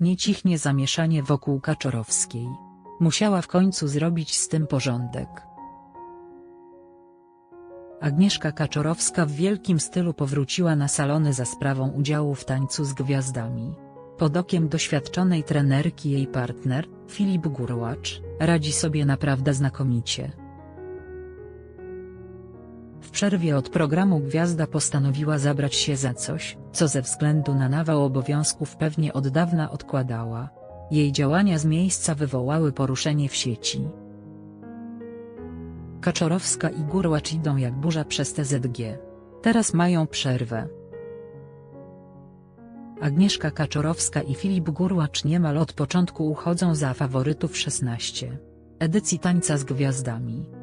Nie cichnie zamieszanie wokół Kaczorowskiej. Musiała w końcu zrobić z tym porządek. Agnieszka Kaczorowska w wielkim stylu powróciła na salony za sprawą udziału w tańcu z gwiazdami. Pod okiem doświadczonej trenerki jej partner, Filip Gurłacz, radzi sobie naprawdę znakomicie. Przerwie od programu Gwiazda postanowiła zabrać się za coś, co ze względu na nawał obowiązków pewnie od dawna odkładała. Jej działania z miejsca wywołały poruszenie w sieci. Kaczorowska i Gurłacz idą jak burza przez TZG. Teraz mają przerwę. Agnieszka Kaczorowska i Filip Gurłacz niemal od początku uchodzą za faworytów 16 edycji Tańca z Gwiazdami.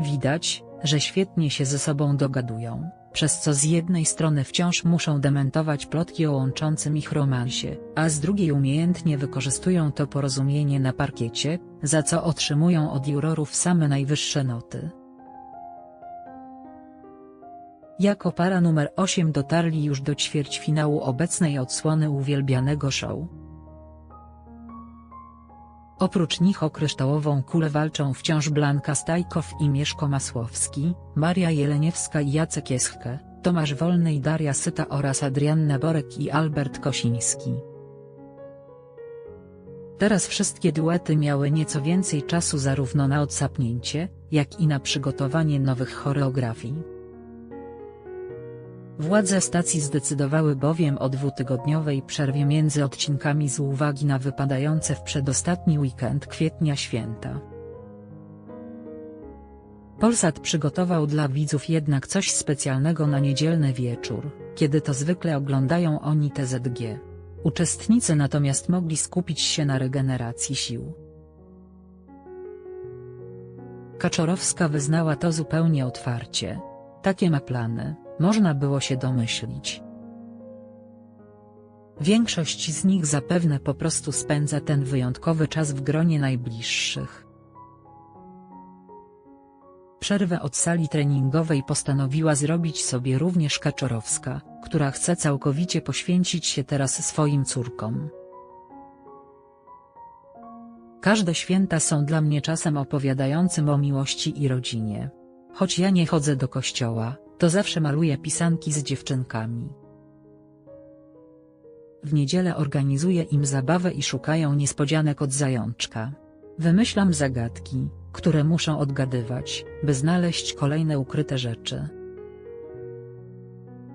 Widać, że świetnie się ze sobą dogadują, przez co z jednej strony wciąż muszą dementować plotki o łączącym ich romansie, a z drugiej umiejętnie wykorzystują to porozumienie na parkiecie, za co otrzymują od jurorów same najwyższe noty. Jako para numer 8 dotarli już do ćwierćfinału obecnej odsłony uwielbianego show. Oprócz nich o kryształową kulę walczą wciąż Blanka Stajkow i Mieszko Masłowski, Maria Jeleniewska i Jacek Jeschke, Tomasz Wolny i Daria Syta oraz Adrianna Borek i Albert Kosiński. Teraz wszystkie duety miały nieco więcej czasu zarówno na odsapnięcie, jak i na przygotowanie nowych choreografii. Władze stacji zdecydowały bowiem o dwutygodniowej przerwie między odcinkami z uwagi na wypadające w przedostatni weekend kwietnia święta. Polsat przygotował dla widzów jednak coś specjalnego na niedzielny wieczór, kiedy to zwykle oglądają oni TZG. Uczestnicy natomiast mogli skupić się na regeneracji sił. Kaczorowska wyznała to zupełnie otwarcie. Takie ma plany, można było się domyślić. Większość z nich zapewne po prostu spędza ten wyjątkowy czas w gronie najbliższych. Przerwę od sali treningowej postanowiła zrobić sobie również Kaczorowska, która chce całkowicie poświęcić się teraz swoim córkom. Każde święta są dla mnie czasem opowiadającym o miłości i rodzinie. Choć ja nie chodzę do kościoła, to zawsze maluję pisanki z dziewczynkami. W niedzielę organizuję im zabawę i szukają niespodzianek od zajączka. Wymyślam zagadki, które muszą odgadywać, by znaleźć kolejne ukryte rzeczy.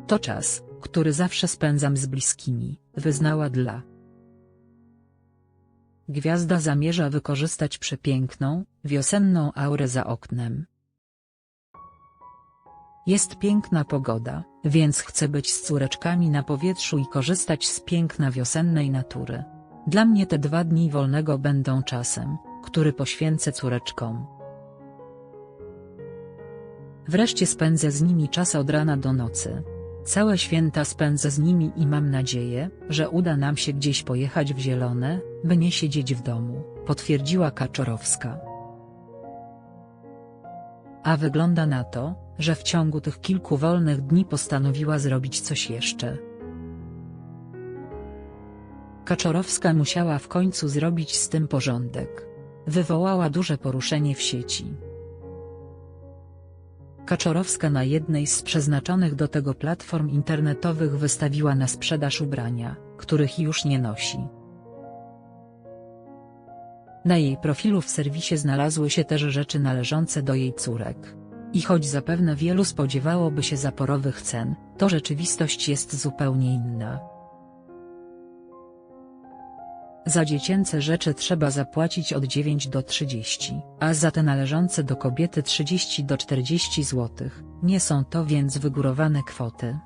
To czas, który zawsze spędzam z bliskimi, wyznała dla. Gwiazda zamierza wykorzystać przepiękną, wiosenną aurę za oknem. Jest piękna pogoda, więc chcę być z córeczkami na powietrzu i korzystać z piękna wiosennej natury. Dla mnie te dwa dni wolnego będą czasem, który poświęcę córeczkom. Wreszcie spędzę z nimi czas od rana do nocy. Całe święta spędzę z nimi i mam nadzieję, że uda nam się gdzieś pojechać w zielone, by nie siedzieć w domu, potwierdziła Kaczorowska. A wygląda na to, że w ciągu tych kilku wolnych dni postanowiła zrobić coś jeszcze. Kaczorowska musiała w końcu zrobić z tym porządek. Wywołała duże poruszenie w sieci. Kaczorowska na jednej z przeznaczonych do tego platform internetowych wystawiła na sprzedaż ubrania, których już nie nosi. Na jej profilu w serwisie znalazły się też rzeczy należące do jej córek. I choć zapewne wielu spodziewałoby się zaporowych cen, to rzeczywistość jest zupełnie inna. Za dziecięce rzeczy trzeba zapłacić od 9 do 30, a za te należące do kobiety 30 do 40 zł, nie są to więc wygórowane kwoty.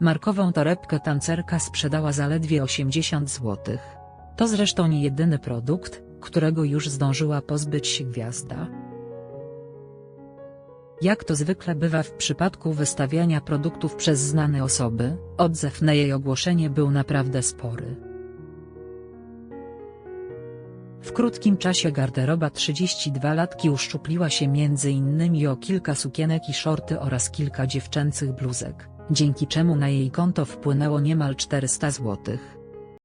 Markową torebkę tancerka sprzedała zaledwie 80 zł. To zresztą nie jedyny produkt, którego już zdążyła pozbyć się gwiazda. Jak to zwykle bywa w przypadku wystawiania produktów przez znane osoby, odzew na jej ogłoszenie był naprawdę spory. W krótkim czasie garderoba 32-latki uszczupliła się innymi o kilka sukienek i szorty oraz kilka dziewczęcych bluzek, dzięki czemu na jej konto wpłynęło niemal 400 złotych.